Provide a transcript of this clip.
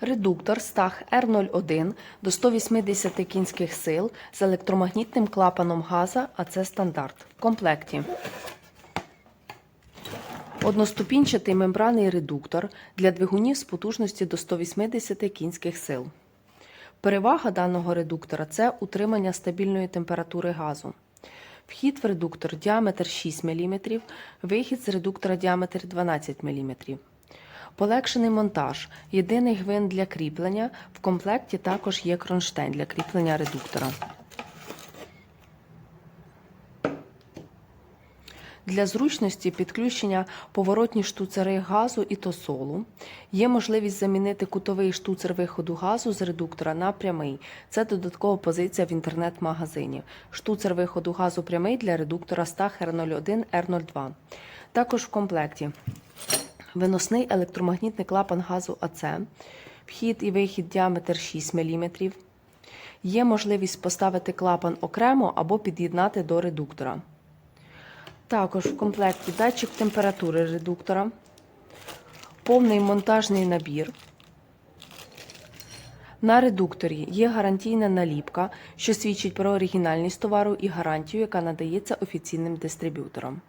Редуктор Stag R01 до 180 кінських сил з електромагнітним клапаном газа, а це стандарт. В комплекті. Одноступінчатий мембранний редуктор для двигунів з потужності до 180 кінських сил. Перевага даного редуктора це утримання стабільної температури газу. Вхід в редуктор діаметр 6 мм, вихід з редуктора діаметр 12 мм. Полегшений монтаж. Єдиний гвинт для кріплення. В комплекті також є кронштейн для кріплення редуктора. Для зручності підключення поворотні штуцери газу і тосолу. Є можливість замінити кутовий штуцер виходу газу з редуктора на прямий. Це додаткова позиція в інтернет-магазині. Штуцер виходу газу прямий для редуктора Stag R01 R02. Також в комплекті виносний електромагнітний клапан газу АЦ, вхід і вихід діаметр 6 мм. Є можливість поставити клапан окремо або під'єднати до редуктора. Також в комплекті датчик температури редуктора, повний монтажний набір. На редукторі є гарантійна наліпка, що свідчить про оригінальність товару і гарантію, яка надається офіційним дистриб'ютором.